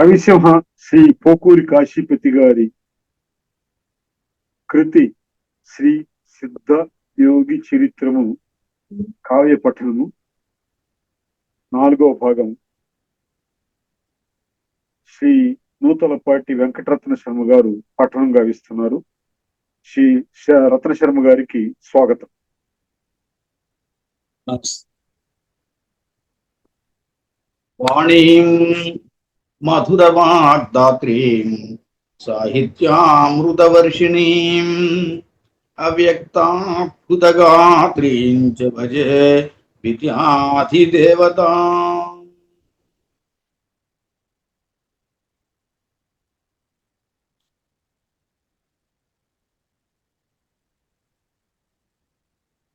కవిసింహ శ్రీ పోకూరి కాశీపతి గారి కృతి శ్రీ సిద్ధ యోగి చరిత్రము కావ్య పఠనము నాలుగవ భాగం. శ్రీ నూతలపాటి వెంకటరత్న శర్మ గారు పఠనం గావిస్తున్నారు. శ్రీ శ- రత్న శర్మ గారికి స్వాగతం. వాణీం మధురవాగ్దాత్రీం సాహిత్యామృతవర్షిణీం అవ్యక్తాద్భుతగాత్రీం చ భజే విద్యాధిదేవత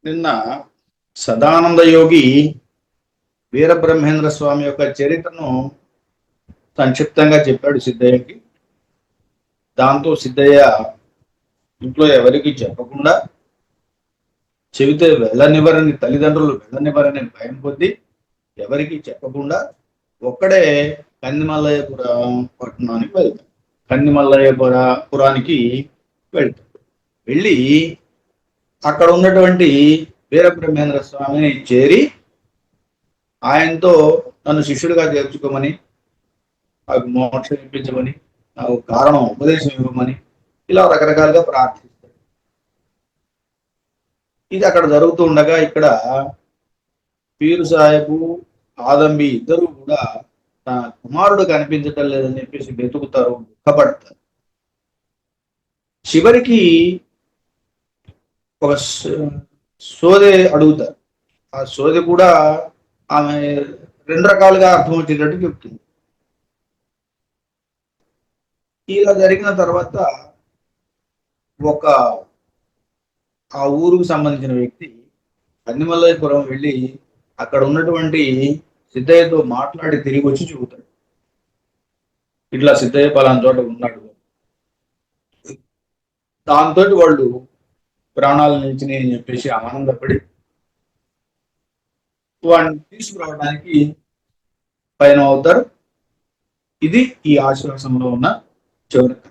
నిన్న సదానంద యోగి వీరబ్రహ్మేంద్ర స్వామి యొక్క చరిత్రను సంక్షిప్తంగా చెప్పాడు సిద్ధయ్యకి. దాంతో సిద్ధయ్య ఇంట్లో ఎవరికి చెప్పకుండా చెబితే వెళ్ళనివ్వరని తల్లిదండ్రులు వెళ్ళనివ్వరని భయం పొంది ఎవరికి చెప్పకుండా ఒక్కడే కందిమల్లయ్యపుర పట్టణానికి వెళ్తాడు. కందిమల్లయ్యపుర పురానికి వెళ్తాడు. వెళ్ళి అక్కడ ఉన్నటువంటి వీరబ్రహ్మేంద్ర స్వామిని చేరి ఆయనతో నన్ను శిష్యుడిగా చేర్చుకోమని నాకు మోక్షం ఇప్పించమని నాకు కారణం ఉపదేశం ఇవ్వమని ఇలా రకరకాలుగా ప్రార్థిస్తాడు ఇది అక్కడ జరుగుతూ ఉండగా ఇక్కడ పీరు సాహెబు ఆదంబి ఇద్దరు కూడా తన కుమారుడు కనిపించటం లేదని చెప్పేసి వెతుకుతారు దుఃఖపడతారు. చివరికి ఒక స- సోదె అడుగుతారు. ఆ సోదె కూడా ఆమె రెండు రకాలుగా అర్థం వచ్చేటట్టు చెప్తుంది. ఇలా జరిగిన తర్వాత ఒక ఆ ఊరుకు సంబంధించిన వ్యక్తి కన్నిమల్లయపురం వెళ్ళి అక్కడ ఉన్నటువంటి సిద్ధయ్యతో మాట్లాడి తిరిగి వచ్చి చూపుతాడు. ఇట్లా సిద్ధయ్య పలానా చోట ఉన్నాడు. దాంతో వాళ్ళు ప్రాణాల నుంచి అని చెప్పేసి ఆనందపడి వాడిని తీసుకురావడానికి పైన అవుతారు. ఇది ఈ ఆశ్వాసంలో ఉన్న చివరికి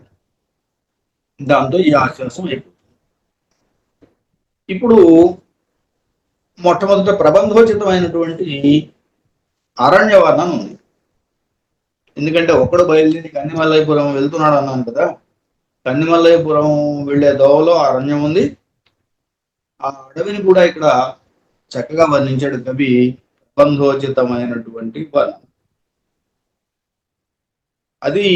దాంతో ఈ ఆశ్వాసం అయిపోతుంది ఇప్పుడు మొట్టమొదట ప్రబంధోచితమైనటువంటి అరణ్యవర్ణన ఉంది. ఎందుకంటే ఒక్కడు బయలుదేరి కన్నిమల్లయపురం వెళ్తున్నాడు అన్నాను కదా కన్నిమల్లయపురం వెళ్ళే దోవలో అరణ్యం ఉంది. ఆ అడవిని కూడా ఇక్కడ చక్కగా వర్ణించాడు కవి ప్రబంధోచితమైనటువంటి వర్ణం. అది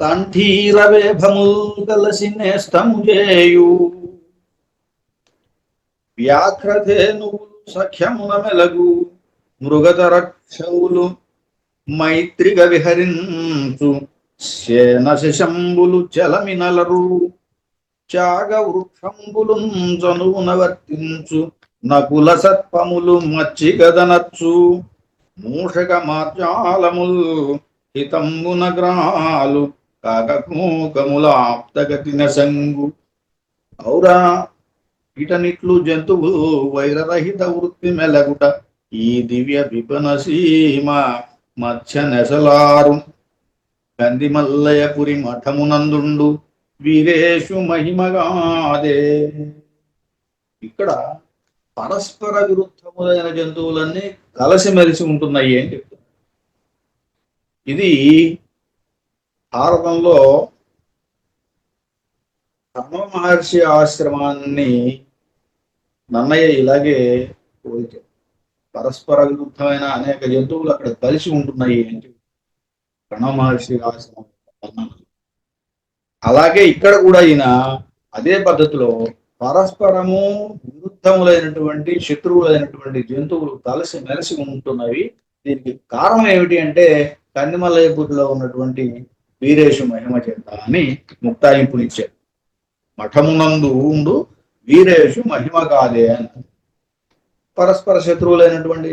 కంఠీరవేభముల్ కలసి నేస్తము చేయు. వ్యాఘ్రధేనువులు సఖ్యమున మెలగు మృగతరక్షవులు మైత్రిగ విహరించు. శేన శిశంబులు చలమినలరు త్యాగ వృక్షంబులు జనువున వర్తించు నకుల సర్పములు మచ్చిగదనచ్చు మూషక మార్జాలముల్ హితంబున గ్రాలు కాకమూకములాప్తగతిన సంగు ఔరా ఇటనిట్లు జంతువు వైరరహిత వృత్తి మెలగుట ఈ దివ్య విపన సీమ మధ్య నెసలారు. కందిమల్లయపురి మఠమునందుండు వీరేషు మహిమగాదే. ఇక్కడ పరస్పర విరుద్ధములైన జంతువులన్నీ కలిసిమెలిసి ఉంటున్నాయి అని చెప్తున్నారు. ఇది భారతంలో రమణ మహర్షి ఆశ్రమాన్ని నన్నయ్య ఇలాగే కోరిక పరస్పర విరుద్ధమైన అనేక జంతువులు అక్కడ కలిసి ఉంటున్నాయి అని ప్రణవ మహర్షి ఆశ్రమం. అలాగే ఇక్కడ కూడా ఈయన అదే పద్ధతిలో పరస్పరము విరుద్ధములైనటువంటి శత్రువులైనటువంటి జంతువులు కలిసి మెలిసి ఉంటున్నవి. దీనికి కారణం ఏమిటి అంటే కందిమల్లయ్యపూర్లో ఉన్నటువంటి వీరేశు మహిమ చేత అని ముక్తాయింపునిచ్చారు మఠమునందు ఉండు వీరేషు మహిమ కాదే అని. పరస్పర శత్రువులైనటువంటి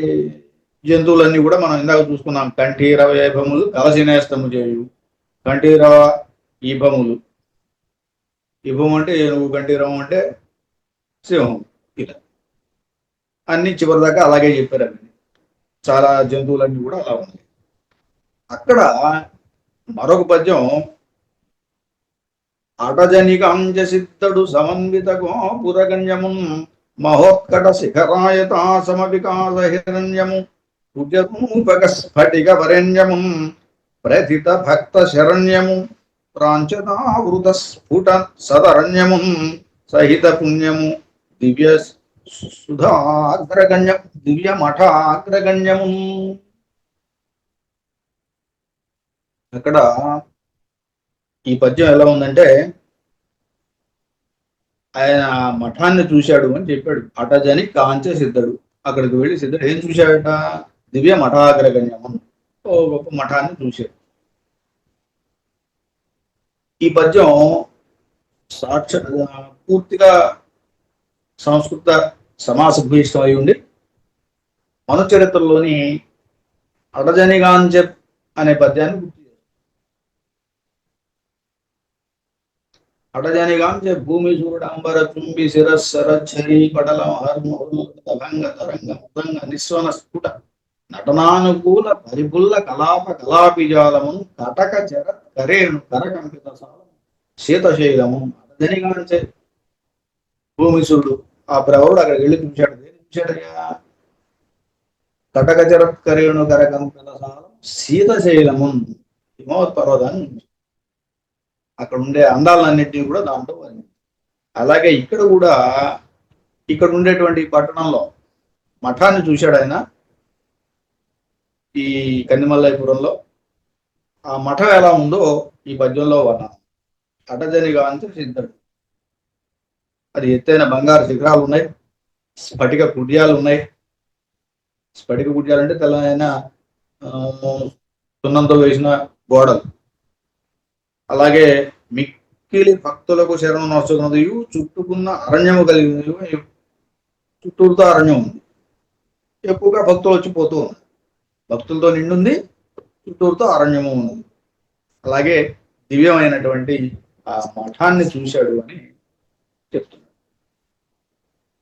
జంతువులన్నీ కూడా మనం ఇందాక చూసుకున్నాం. కంఠీర వైభములు కలసినేస్తము చేయు కంఠీరవ ఈభములు. ఈభం అంటే ఏనుగు కంఠీరవం అంటే సింహం ఇలా. అన్ని చివరిదాకా అలాగే చెప్పారు అండి చాలా జంతువులన్నీ కూడా అలా ఉన్నాయి. అక్కడ మరొక పద్యం. అటజనికాంజ సిద్ధుడు సమన్విత గోపురగణ్యమున్ మహోత్కట శిఖరాయతా సమవికాస హిరణ్యము కుజరూపక స్ఫటిక వరణ్యమున్ ప్రథిత భక్త శరణ్యము ప్రాంచదావృత స్ఫుట సదరణ్యము సహిత పుణ్యము దివ్య సుధాగ్రగణ్యం దివ్య మఠాగ్రగణ్యము అక్కడ ఈ పద్యం ఎలా ఉందంటే ఆయన మఠాన్ని చూశాడు అని చెప్పాడు. అటజని కాంచే సిద్ధుడు. అక్కడికి వెళ్ళి సిద్ధుడు ఏం చూశాడట? దివ్య మఠాగ్రగణ్యము ఓ గొప్ప మఠాన్ని చూశాడు. ఈ పద్యం సాక్ష పూర్తిగా సంస్కృత సమాస భూయిష్టం అయి ఉండి మన చరిత్రలోని అటజనిగాంచ అనే పద్యాన్ని గుర్తు భూమి చూడంబర చుంబి శిరస్సర చరి పడల హర్మభంగ తరంగ మృదంగ నిస్వన స్ఫుట. నటనానుకూల పరిపుల్ల కలాప కళాపిజాలమును కటక జర కరేణు కరకంపిత సాలము శీతశైలము అటజనిగాంచే భూమిసుడు ఆ ప్రవరుడు అక్కడికి వెళ్ళి చూశాడు. దేని చూశాడయ్యా కటక జరత్కరేణు కరకంపిత సాలం శీతశైలము హిమోత్పర్వతాన్ని అక్కడ ఉండే అందాలన్నింటినీ కూడా దాంట్లో వర్ణించాడు. అలాగే ఇక్కడ కూడా ఇక్కడ ఉండేటువంటి పట్టణంలో మఠాన్ని చూశాడు ఆయన ఈ కందిమల్లైపురంలో ఆ మఠం ఎలా ఉందో ఈ పద్యంలో వర్ణన. అటజనిగా అంటే సిద్ధుడు అది ఎత్తైన బంగారు శిఖరాలు ఉన్నాయి. స్ఫటిక కుడ్యాలు ఉన్నాయి. స్ఫటిక కుడ్యాలు అంటే తెల్లైన సున్నంతో వేసిన గోడలు. అలాగే మిక్కిలి భక్తులకు శరణం నొచ్చుకున్నది చుట్టుకున్న అరణ్యము కలిగి చుట్టూరుతో అరణ్యం ఉంది. ఎక్కువగా భక్తులు వచ్చి పోతూ ఉన్నారు. భక్తులతో నిండుంది. చుట్టూరుతో అరణ్యము ఉన్నది అలాగే దివ్యమైనటువంటి ఆ మఠాన్ని చూశాడు అని చెప్తున్నాడు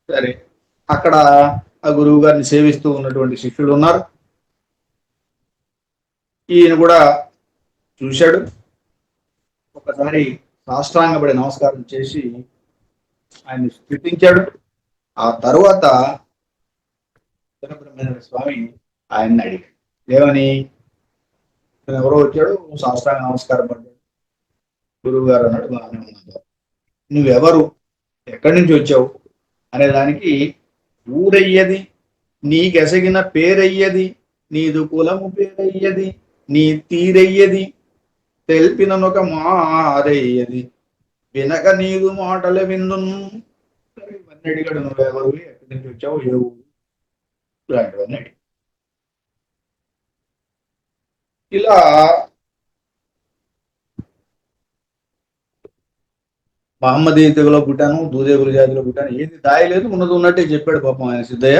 సరే అక్కడ ఆ గురువు గారిని సేవిస్తూ ఉన్నటువంటి శిష్యులు ఉన్నారు. ఈయన కూడా చూశాడు. ఒకసారి సాష్టాంగపడి నమస్కారం చేసి ఆయన స్థుతించాడు ఆ తరువాత బ్రహ్మేంద్ర స్వామి ఆయన్ని అడిగాడు. ఏమని? ఎవరో వచ్చాడు సాష్టాంగ నమస్కారం పడ్డాడు గురువు గారు అన్నాడు బాగానే ఉన్నాడు నువ్వెవరు? ఎక్కడి నుంచి వచ్చావు? అనే దానికి ఊరయ్యది. నీకెసగిన పేరయ్యది. నీదు కులము పేరయ్యది. నీ తీరయ్యది. తెలిపిననొక మారయ్యది వినక నీదు మాటల విందు ఇవన్నీ అడిగాడు నువ్వెవరు ఎక్కడి నుంచి వచ్చావు? ఏ ఊరు? ఇలాంటివన్నీ ఇలా మహమ్మదీ తెగలో పుట్టాను దూదేగుల జాతిలో పుట్టాను. ఏది దాయలేదు ఉన్నది ఉన్నట్టే చెప్పాడు పాపం ఆయన సిద్ధయ్య.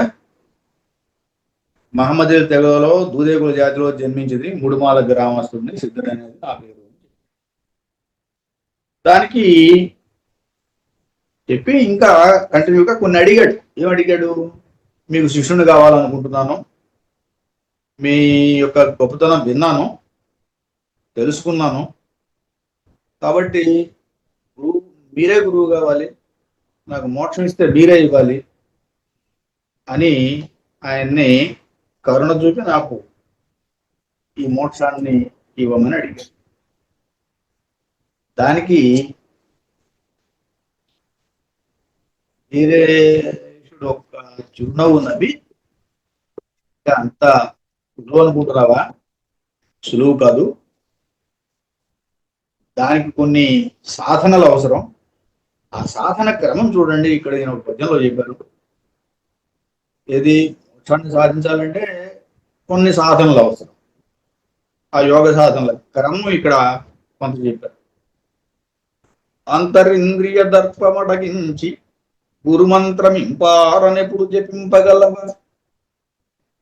మహమ్మదీ తెగలో దూదేగుల జాతిలో జన్మించింది ముడుమాల గ్రామస్తుంది సిద్ధుడు అనేది ఆ పేరు. దానికి చెప్పి ఇంకా కంటిన్యూగా కొన్ని అడిగాడు. ఏం అడిగాడు మీకు శిష్యుని కావాలనుకుంటున్నాను. మీ యొక్క గొప్పతనం విన్నాను. తెలుసుకున్నాను. కాబట్టి గురువు మీరే గురువు కావాలి. నాకు మోక్షం ఇస్తే మీరే ఇవ్వాలి అని ఆయన్ని కరుణ చూపి నాకు ఈ మోక్షాన్ని ఇవ్వమని అడిగాడు. దానికి వేరే ఒక చిరునవ్వు నవ్వి అంత సులువు అనుకుంటున్నావా? సులువు కాదు. దానికి కొన్ని సాధనలు అవసరం. ఆ సాధన క్రమం చూడండి. ఇక్కడ నేను ఒక పద్యంలో చెప్పారు ఏది మోక్షాన్ని సాధించాలంటే కొన్ని సాధనలు అవసరం. ఆ యోగ సాధనల క్రమం ఇక్కడ కొంత చెప్పారు. అంతరింద్రియ దర్పమడగించి గురుమంత్రమింపారనెప్పుడు జపింపగలవ?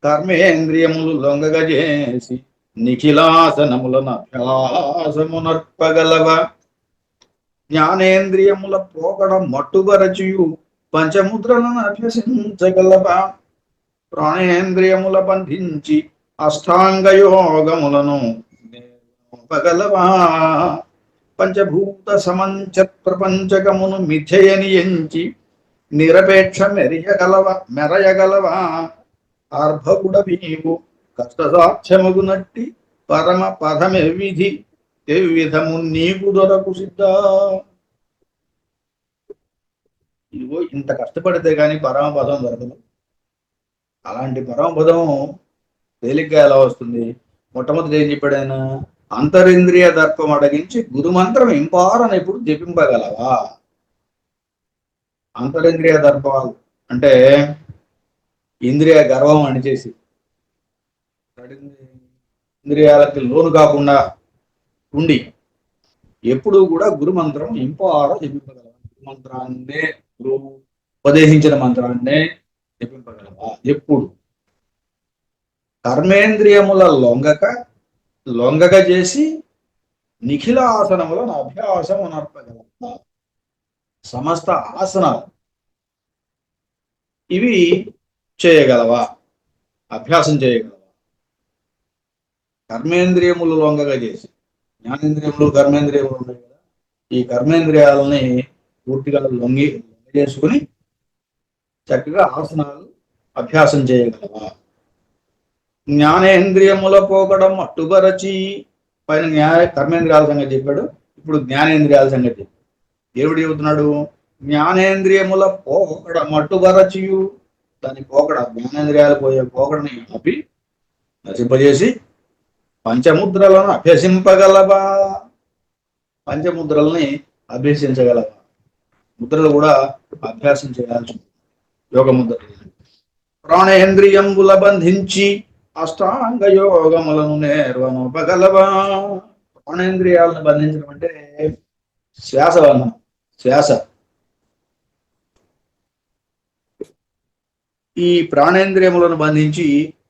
కర్మేంద్రియములు లొంగగ చేసి నిఖిలాసనములను అభ్యాసమునర్పగలవా? జ్ఞానేంద్రియముల పోకడ మట్టుబరచియు పంచముద్రలను అభ్యసించగలవ? ప్రాణేంద్రియముల బంధించి అష్టాంగ యోగములను నేర్పగలవా పంచభూత సమంచ ప్రపంచకమును మిథయని ఎంచి నిరపేక్ష మెరియగలవ మెరయగలవా? ఆర్భకుడ నీవు కష్టసాధ్యమగునట్టి పరమ పదమెవిధి ఎవ్విధము నీకు దొరకు సిద్ధ. ఇదిగో ఇంత కష్టపడితే కానీ పరమపదం దొరకదు. అలాంటి పరమపదం తేలిగ్గా ఎలా వస్తుంది? మొట్టమొదటి ఏం చెప్పాడు ఆయన? అంతరింద్రియ దర్పం అడగించి గురుమంత్రం ఇంపారని ఇప్పుడు జపింపగలవా? అంతరింద్రియ దర్పాలు అంటే ఇంద్రియ గర్వం అణిచేసి ఇంద్రియాలకి లోను కాకుండా ఉండి ఎప్పుడూ కూడా గురుమంత్రం ఇంపార జపింపగలవా? గురుమంత్రాన్నే గురువు ఉపదేశించిన మంత్రాన్నే జపింపగలవా? ఎప్పుడు? కర్మేంద్రియముల లొంగక లొంగగా చేసి నిఖిల ఆసనములను అభ్యాసం నర్పగలవా సమస్త ఆసనాలు. ఇవి చేయగలవా? అభ్యాసం చేయగలవా? కర్మేంద్రియములు లొంగగా చేసి. జ్ఞానేంద్రియములు కర్మేంద్రియములు ఉన్నాయి కదా. ఈ కర్మేంద్రియాలని పూర్తిగా లొంగి లొంగ చేసుకుని చక్కగా ఆసనాలు అభ్యాసం చేయగలవా? జ్ఞానేంద్రియముల పోకడం అట్టుబరచి. పైన న్యాయ కర్మేంద్రియాల సంగతి చెప్పాడు. ఇప్పుడు జ్ఞానేంద్రియాల సంగతి చెప్పాడు. దేవుడు చెబుతున్నాడు జ్ఞానేంద్రియముల పోకడం అట్టుబరచియు. దాని పోకడ జ్ఞానేంద్రియాలు పోయే పోకడని ఆపి నశింపజేసి పంచముద్రలను అభ్యసింపగలవా? పంచముద్రల్ని అభ్యసించగలవా? ముద్రలు కూడా అభ్యాసం చేయాల్సి యోగ ముద్ర ప్రాణేంద్రియంబుల బంధించి అష్టాంగ యోగములను నేర్వనొపగలవా ప్రాణేంద్రియాలను బంధించడం అంటే శ్వాస బంధం శ్వాస. ఈ ప్రాణేంద్రియములను బంధించి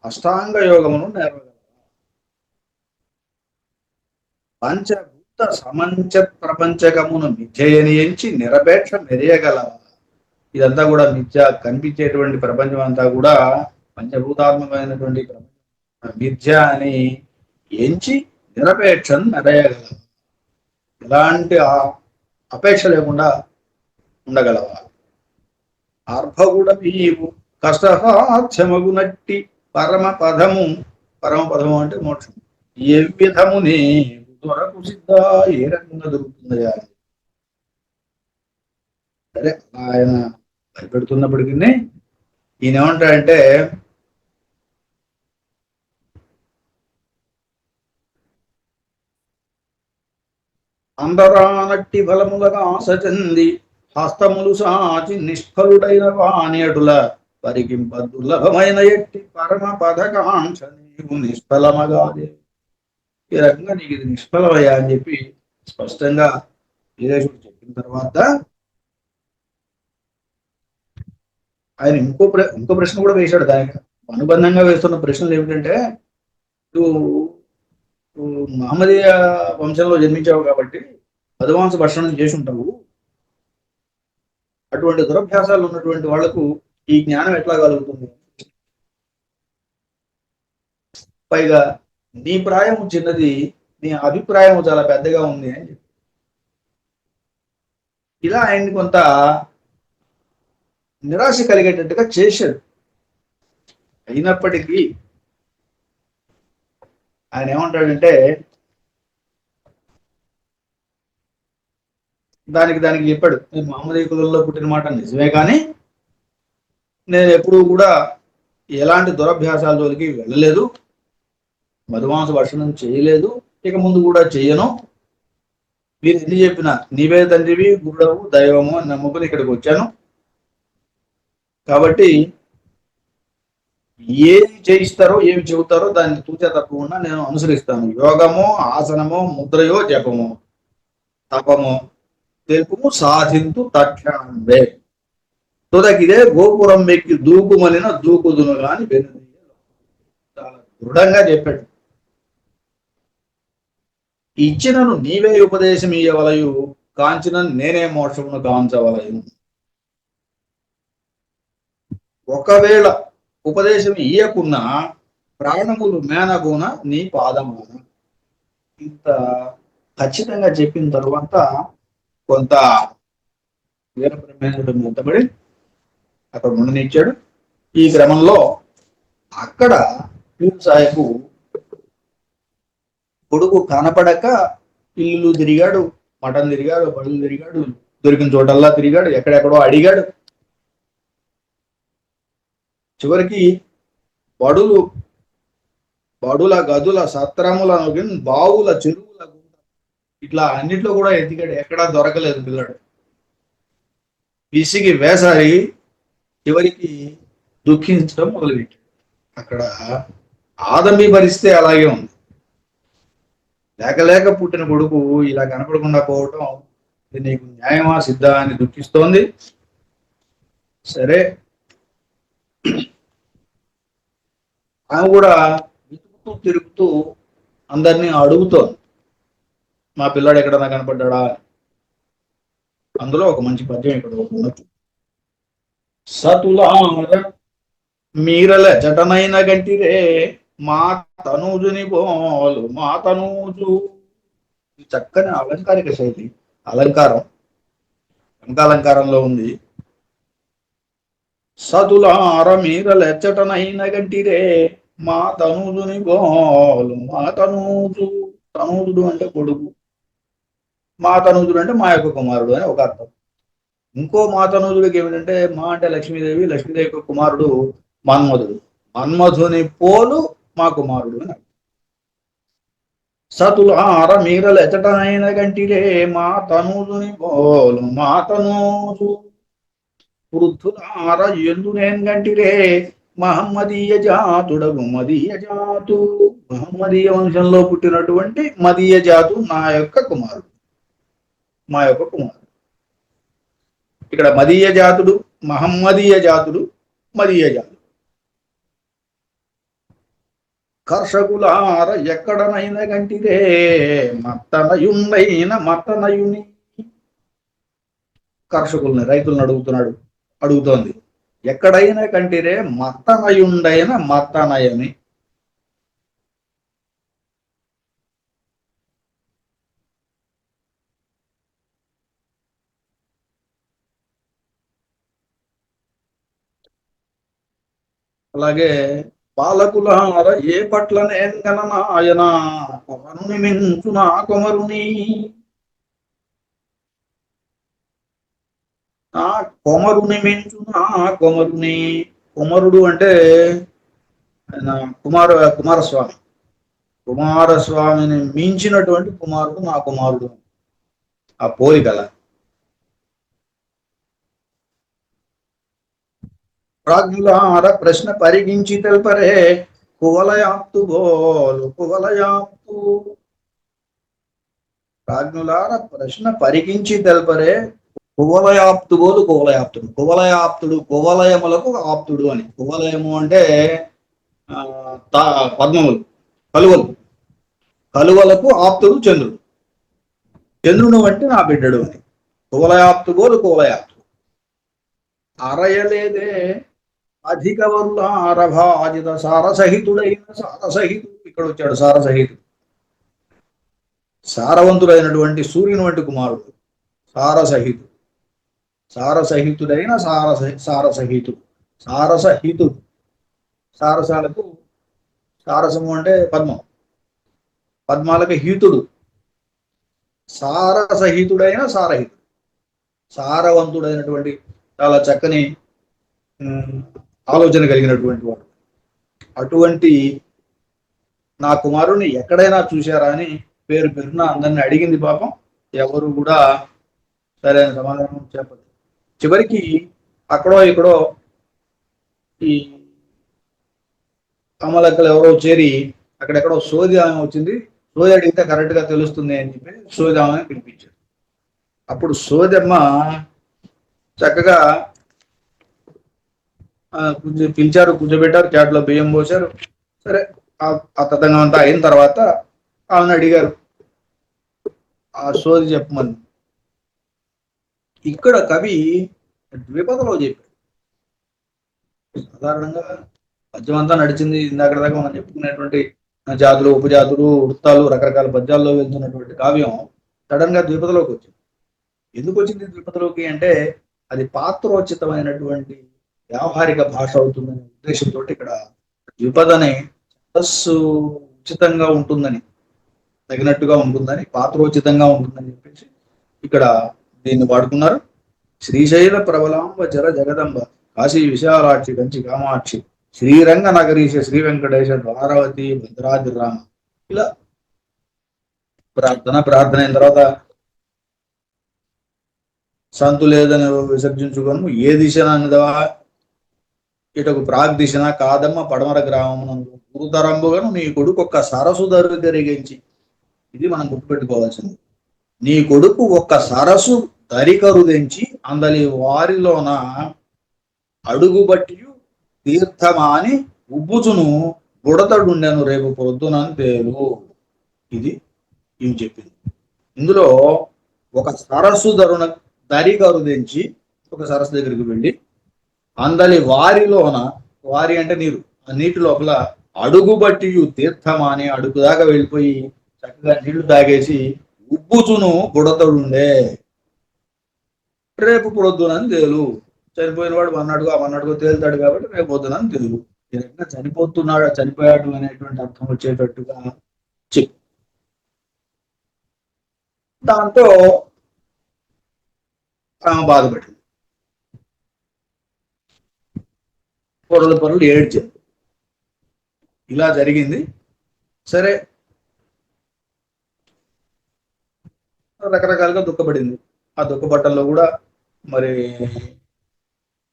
అష్టాంగ యోగమును నేర్వగలవా? పంచభూత సమంచ ప్రపంచకమును మిథ్యయని ఎంచి నిరపేక్ష మెరియగలవా? ఇదంతా కూడా మిథ్య కనిపించేటువంటి ప్రపంచం అంతా కూడా పంచభూతాత్మకమైనటువంటి ప్రపంచం. విద్య అని ఎంచి నిరపేక్షను మెరయగలవా ఎలాంటి అపేక్ష లేకుండా ఉండగలవా? అర్భగుడ నీవు కష్టసాధ్యమగునట్టి పరమ పదము. పరమ పదము అంటే మోక్షం. ఏ విధము నీవు దొరకు సిద్ధ ఏ రకంగా దొరుకుతుందయా సరే ఆయన భయపెడుతున్నప్పటికీ ఈయన ఏమంటాడంటే అందరానట్టి బలములగా ఆశ చెంది హస్తములు సాచి నిష్ఫలుడైన వాణ్యటుల పరికింప దుర్లభమైన ఎట్టి పరమ పథకాంక్ష నీవు నిష్ఫలమగా ఈ రకంగా నీకు ఇది నిష్ఫలమయ్యా అని చెప్పి స్పష్టంగా వీరేశుడు చెప్పిన తర్వాత ఆయన ఇంకో ఇంకో ప్రశ్న కూడా వేశాడు దానికి. అనుబంధంగా వేస్తున్న ప్రశ్నలు ఏమిటంటే నువ్వు మహమ్మదీయ వంశంలో జన్మించావు కాబట్టి మధువాంశ భక్షణం చేసి ఉంటావు అటువంటి దురభ్యాసాలు ఉన్నటువంటి వాళ్ళకు ఈ జ్ఞానం ఎట్లా కలుగుతుంది? పైగా నీ ప్రాయం చిన్నది నీ అభిప్రాయం చాలా పెద్దగా ఉంది అని చెప్పి. ఇలా ఆయన్ని కొంత నిరాశ కలిగేటట్టుగా చేశాడు. అయినప్పటికీ ఆయన ఏమంటాడంటే దానికి దానికి చెప్పాడు నేను మహమ్మదీయ కులంలో పుట్టిన మాట నిజమే కానీ నేను ఎప్పుడూ కూడా ఎలాంటి దురభ్యాసాల జోలికి వెళ్ళలేదు మధుమాంస వర్షణం చేయలేదు ఇక ముందు కూడా చేయను మీరు ఎన్ని చెప్పినా నీవే తండ్రివి గురుడవు దైవము అని నమ్ముకుని ఇక్కడికి వచ్చాను. కాబట్టి ఏది చేయిస్తారో ఏమి చెబుతారో దాన్ని తూచే తప్పకుండా నేను అనుసరిస్తాను. యోగమో ఆసనమో ముద్రయో జపమో తపమో తెలుపుము సాధింతు తక్షణమే తుదకిదే గోపురం ఎక్కి దూకుమనిన దూకుదును గాని వెనుదీయ చాలా దృఢంగా చెప్పాడు. ఇచ్చినను నీవే ఉపదేశం ఇయ్యవలయు కాంచిన నేనే మోక్షమును కాంచవలయు ఒకవేళ ఉపదేశం ఇయ్యకున్నా ప్రాణములు మేనగున నీ పాదమున ఇంత ఖచ్చితంగా చెప్పిన తర్వాత కొంత వీరబ్రహ్మేంద్రుడు మూతబడి అక్కడ ఉండనిచ్చాడు. ఈ క్రమంలో అక్కడ పీరు సాహెబు కొడుకు కనపడక ఇల్లు తిరిగాడు మటన్ తిరిగాడు బడులు తిరిగాడు దొరికిన చోటల్లా తిరిగాడు ఎక్కడెక్కడో అడిగాడు. చివరికి బడులు బడుల గదుల సత్రముల బావుల చెరువుల ఇట్లా అన్నిట్లో కూడా ఎతికాడు. ఎక్కడా దొరకలేదు పిల్లడు. విసిగి వేసారి చివరికి దుఃఖించడం మొదలుపెట్టాడు. అక్కడ ఆదమి భరిస్తే అలాగే ఉంది. లేక లేక పుట్టిన కొడుకు ఇలా కనపడకుండా పోవటం ఇది నీకు న్యాయమా సిద్ధా అని దుఃఖిస్తోంది. సరే. ఆమె కూడా వెతుకుతూ తిరుగుతూ అందరినీ అడుగుతోంది. మా పిల్లాడు ఎక్కడన్నా కనపడ్డా అందులో ఒక మంచి పద్యం ఇక్కడ ఒకటి ఉన్నది. సతులార మీరల జటనైన గంటిరే మా తనూజుని బోలు మా తనూజు. చక్కని అలంకారిక శైలి అలంకారం అంకాలంకారంలో అలంకారంలో ఉంది సతులార మీరలెచ్చటనైన గంటిరే మా తనూజుని బోలు మా తనూజు తనూజుడు అంటే కొడుకు. మా తనూజుడు అంటే మా యొక్క కుమారుడు అని ఒక అర్థం. ఇంకో మా తనూజుడికి ఏమిటంటే మా అంటే లక్ష్మీదేవి లక్ష్మీదేవి యొక్క కుమారుడు మన్మధుడు. మన్మధుని పోలు మా కుమారుడు అని అర్థం. సతులు ఆర మీరలు ఎచ్చటనైన గంటిరే మా తనూజుని పోలు మా తనూజు వృద్ధులార ఎందు నేను గంటిరే మహమ్మదీయ జాతుడగు మదీయ జాతు మహమ్మదీయ వంశంలో పుట్టినటువంటి మదీయ జాతు నా యొక్క కుమారుడు. మా యొక్క కుమారుడు. ఇక్కడ మదీయ జాతుడు మహమ్మదీయ జాతుడు మదీయ జాతుడు కర్షకులార ఎక్కడనైన గంటిదే మత్తనయున్నైన మత్తనయుని. కర్షకుల్ని రైతులను అడుగుతున్నాడు అడుగుతోంది. ఎక్కడైనా కంటిరే మత్తనయుండైన మత్తనయని. అలాగే పాలకులార ఏ పట్లనే నేంగననాయన కొమరుని మించు కొమరుని. ఆ కొమరుని మించు ఆ కొమరుని? కుమరుడు అంటే కుమార కుమారస్వామి. కుమారస్వామిని మించినటువంటి కుమారుడు నా కుమారుడు. ఆ పోలికల. ప్రాజ్ఞులార ప్రశ్న పరిగించి తెల్పరే కువలయాప్తు బోలు కువలయాప్తు. ప్రాజ్ఞులార ప్రశ్న పరిగించి తెల్పరే కువలయాప్తు బోలు కువలయాప్తుడు. కువలయాప్తుడు కువలయములకు ఆప్తుడు అని. కువలయము అంటే ఆ, పద్మములు కలువలు. కలువలకు ఆప్తుడు చంద్రుడు. చంద్రుడు అంటే నా బిడ్డడు అని. కువలయాప్తు బోలు కువలయాప్తుడు. అరయలేదే అధిక వరుల అరభాజిత సారసహితుడైన సారసహితుడు. ఇక్కడ వచ్చాడు సారసహితుడు. సారవంతుడైనటువంటి సూర్యుని వంటి కుమారుడు. సారసహితుడు. సారసహితుడైన సారస సారసహితుడు. సారసహితుడు. సారసాలకు సారసము అంటే పద్మం. పద్మాలకు హీతుడు. సారసహితుడైన సారహితుడు. సారవంతుడైనటువంటి చాలా చక్కని ఆలోచన కలిగినటువంటి వాడు. అటువంటి నా కుమారుని ఎక్కడైనా చూశారా అని పేరు పేరున అందరిని అడిగింది పాపం. ఎవరు కూడా సరైన సమాధానం చెప్పదు చివరికి అక్కడో ఇక్కడో ఈ అమలక్కలు ఎవరో చేరి అక్కడెక్కడో సోది ఆమె వచ్చింది. సోది అడిగితే కరెక్ట్గా తెలుస్తుంది అని చెప్పి సోది ఆమె పిలిపించారు. అప్పుడు సోదమ్మ చక్కగా పిలిచారు కూర్చోబెట్టారు చాట్లో బియ్యం పోసారు సరే ఆ- ఆ తతంగం అంతా అయిన తర్వాత ఆమెను అడిగారు. ఆ సోది చెప్పమని. ఇక్కడ కవి ద్విపదలో చెప్పాడు. సాధారణంగా పద్యం అంతా నడిచింది ఇందాక దాకా మనం చెప్పుకునేటువంటి జాతులు ఉపజాతులు వృత్తాలు రకరకాల పద్యాల్లో వెళ్తున్నటువంటి కావ్యం సడన్గా ద్విపదలోకి వచ్చింది. ఎందుకు వచ్చింది ద్విపదలోకి అంటే అది పాత్రోచితమైనటువంటి వ్యావహారిక భాష అవుతుందనే ఉద్దేశంతో ఇక్కడ ద్విపదని ఛందస్సు ఉచితంగా ఉంటుందని తగినట్టుగా ఉంటుందని పాత్రోచితంగా ఉంటుందని చెప్పేసి ఇక్కడ దీన్ని వాడుకున్నారు? శ్రీశైల ప్రబలాంబ జర జగదంబ కాశీ విశాలాక్షి కంచి కామాక్షి శ్రీరంగ నగరీశ శ్రీ వెంకటేశ ద్వారవతి భద్రాద్రి రామ ఇలా ప్రార్థన ప్రార్థన అయిన తర్వాత సంతు లేదని విసర్జించుకోను. ఏ దిశన ఇటకు ప్రాగ్ దిశన కాదమ్మ పడమర గ్రామమునందు గురుతరంబుగను నీ కొడుకు ఒక్క సరసు ధర ఇది మనం గుర్తుపెట్టుకోవాల్సింది. నీ కొడుకు ఒక్క సరస్సు దరికరుదెంచి అందలి వారిలోన అడుగుబట్టి తీర్థమాని ఉబ్బుచును బుడతడుండెను రేపు పొద్దునని తేలు ఇది ఇవి చెప్పింది. ఇందులో ఒక సరస్సు ధరుణ దరికరు తెంచి ఒక సరస్సు దగ్గరికి వెళ్ళి అందలి వారిలోన వారి అంటే నీరు ఆ నీటి లోపల అడుగు తీర్థమా తీర్థమాని అడుగు దాకా వెళ్ళిపోయి చక్కగా నీళ్ళు తాగేసి ఉబ్బుచును బుడతడుండే. రేపు పొద్దునని తేలు. చనిపోయిన వాడు మన్నాడుగా అవన్నాడుగా తేలుతాడు కాబట్టి రేపు పొద్దునని తెలుగు ఈ రకంగా చనిపోతున్నాడు చనిపోయాడు అనేటువంటి అర్థం వచ్చేటట్టుగా చెప్పు దాంతో ఆమె బాధపడింది పొరలు పొరలు ఏడ్చారు. ఇలా జరిగింది. సరే రకరకాలుగా దుఃఖపడింది ఆ దుఃఖపట్టల్లో కూడా మరి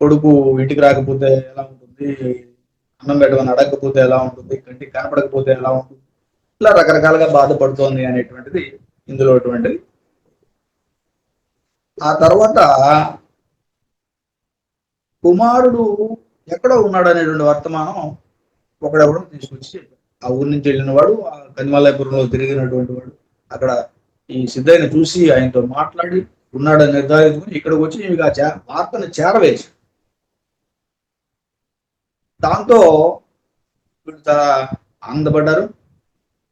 కొడుకు ఇంటికి రాకపోతే ఎలా ఉంటుంది? అన్నం పెట్టమని అడగకపోతే ఎలా ఉంటుంది? కంటికి కనపడకపోతే ఎలా ఉంటుంది? ఇలా రకరకాలుగా బాధపడుతోంది అనేటువంటిది ఇందులో అటువంటిది ఆ తర్వాత కుమారుడు ఎక్కడ ఉన్నాడు అనేటువంటి వర్తమానం ఒకడెవడో తీసుకొచ్చి ఆ ఊరి నుంచి వెళ్ళిన వాడు ఆ కనిమల్లాపురంలో తిరిగినటువంటి వాడు అక్కడ ఈ సిద్ధయ్యని చూసి ఆయనతో మాట్లాడి ఉన్నాడని నిర్ధారించుకుని ఇక్కడికి వచ్చి ఇవి ఆ వార్తను చేరవేసి దాంతో వీళ్ళు చాలా ఆనందపడ్డారు.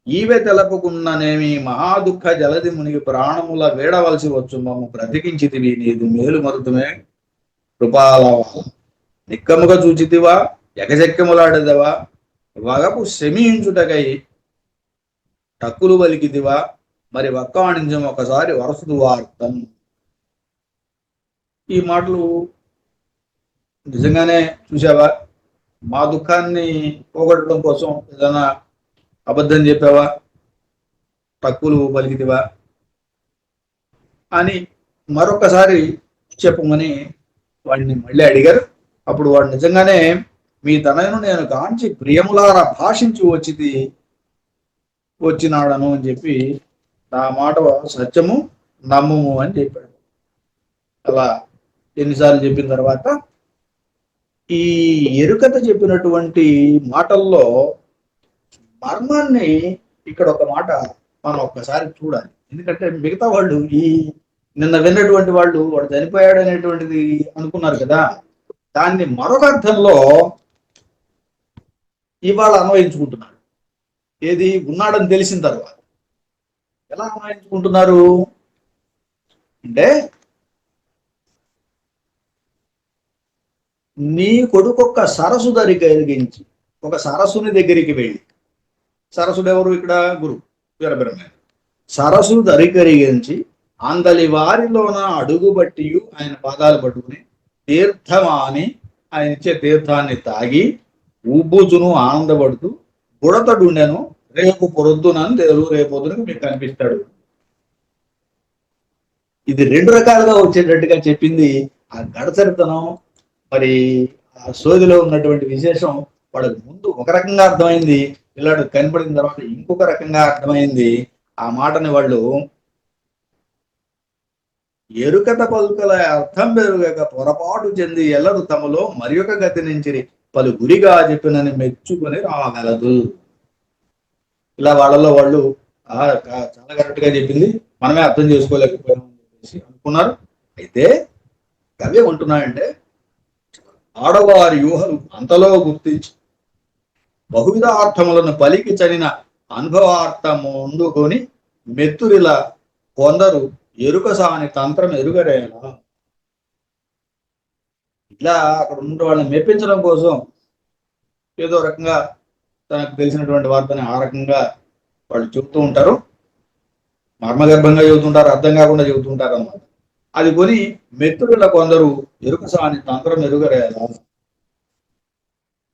ఈవే తెలపకున్ననేమి మహా దుఃఖ జలది మునిగి ప్రాణముల వేడవలసి వచ్చు మమ్మ బ్రతికించితివి నీది మేలు మరుతుమే. కృపాలవ నిక్కముగా చూచితివా ఎగజెక్కములాడదవా వగపు శమించుటకై టక్కులు వలికిదివా మరి వక్కాణించం ఒకసారి వరసదు వార్తం. ఈ మాటలు నిజంగానే చూసావా మా దుఃఖాన్ని పోగొట్టడం కోసం ఏదైనా అబద్ధం చెప్పావా? తక్కువలు పలికితివా? అని మరొకసారి చెప్పమని వాడిని మళ్ళీ అడిగారు. అప్పుడు వాడు నిజంగానే మీ తనయును నేను కాంచి ప్రియములారా భాషించి వచ్చింది వచ్చినాడను అని చెప్పి నా మాట సత్యము నమ్మము అని చెప్పాడు. అలా ఎన్నిసార్లు చెప్పిన తర్వాత ఈ ఎరుకత చెప్పినటువంటి మాటల్లో మర్మాన్ని ఇక్కడ ఒక మాట మనం ఒక్కసారి చూడాలి. ఎందుకంటే మిగతా వాళ్ళు ఈ నిన్న విన్నటువంటి వాళ్ళు వాడు చనిపోయాడు అనేటువంటిది అనుకున్నారు కదా. దాన్ని మరొక అర్థంలో ఇవాళ అన్వయించుకుంటున్నాడు ఏది ఉన్నాడని తెలిసిన తర్వాత ఎలా అన్వయించుకుంటున్నారు అంటే నీ కొడుకొక్క సరస్సు దరికరిగించి ఒక సరస్సుని దగ్గరికి వెళ్ళి. సరస్సుడు ఎవరు ఇక్కడ? గురు. వీరబ్రహ్మ. సరస్సు దరికరిగించి అందలి వారిలోన అడుగుబట్టి ఆయన పాదాలు పట్టుకుని తీర్థమాని ఆయన ఇచ్చే తీర్థాన్ని తాగి ఉబ్బుచును ఆనందపడుతూ బుడతడుండెను రేపు పొరొద్దునని తెలుగు రేపు పొద్దునకు మీకు కనిపిస్తాడు. ఇది రెండు రకాలుగా వచ్చేటట్టుగా చెప్పింది ఆ గడసరితనం మరి ఆ సోదిలో ఉన్నటువంటి విశేషం వాళ్ళకి ముందు ఒక రకంగా అర్థమైంది పిల్లాడు కనపడిన తర్వాత ఇంకొక రకంగా అర్థమైంది. ఆ మాటని వాళ్ళు ఎరుకత పలుకల అర్థం పెరుగక పొరపాటు చెంది ఎల్లరు తమలో మరి ఒక గతి నుంచి పలు గురిగా చెప్పినని మెచ్చుకొని రాగలదు. ఇలా వాళ్ళలో వాళ్ళు చాలా కరెక్ట్గా చెప్పింది. మనమే అర్థం చేసుకోలేకపోయాం అని చెప్పేసి అనుకున్నారు. అయితే కవి ఏమంటున్నాడంటే ఆడవారి యూహలు అంతలో గుర్తించి బహువిధ అర్థములను పలికి చనిన అనుభవార్థము ముందుకొని మెత్తురిలా కొందరు ఎరుక సాని తంత్రం ఎరుగరేలా. ఇలా అక్కడ ఉన్న వాళ్ళని మెప్పించడం కోసం ఏదో రకంగా తనకు తెలిసినటువంటి వార్తని ఆ రకంగా వాళ్ళు చెబుతూ ఉంటారు. మర్మగర్భంగా చెబుతుంటారు అర్థం కాకుండా చెబుతుంటారు అన్నమాట. అది కొని మిత్రుల కొందరు ఎరుక సాని తంత్రం ఎరుగరేలా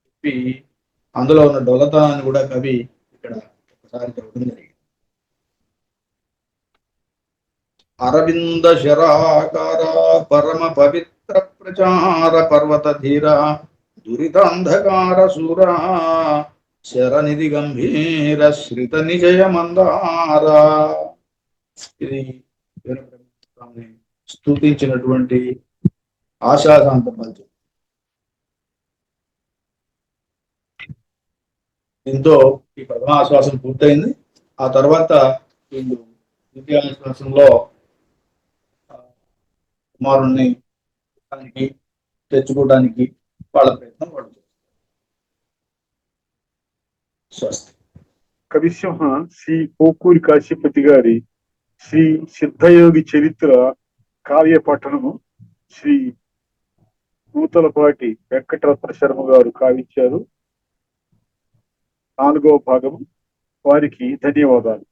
చెప్పి అందులో ఉన్న డొలతనాన్ని కూడా కవి ఇక్కడ ఒకసారి చెప్పడం జరిగింది. అరవింద శరాకార పరమ పవిత్ర ప్రచార పర్వత ధీర దురితాంధకార సూరా శరనిధి గంభీర శ్రిత నిజయ మందారా. ఇది వీరబ్రహ్మస్వామిని స్తుతించినటువంటి ఆశాశాంత పద్యం దీంతో ఈ ప్రథమాశ్వాసం పూర్తయింది. ఆ తర్వాత వీళ్ళు ద్వితీయాశ్వాసంలో కుమారుణ్ణి తెచ్చుకోవడానికి వాళ్ళ ప్రయత్నం వాళ్ళు స్వస్తి. కవిసింహ శ్రీ పోకూరి కాశీపతి గారి శ్రీ సిద్ధయోగి చరిత్ర కావ్య పఠనము శ్రీ నూతలపాటి వెంకటరత్న శర్మ గారు కావించారు. నాలుగవ భాగము. వారికి ధన్యవాదాలు.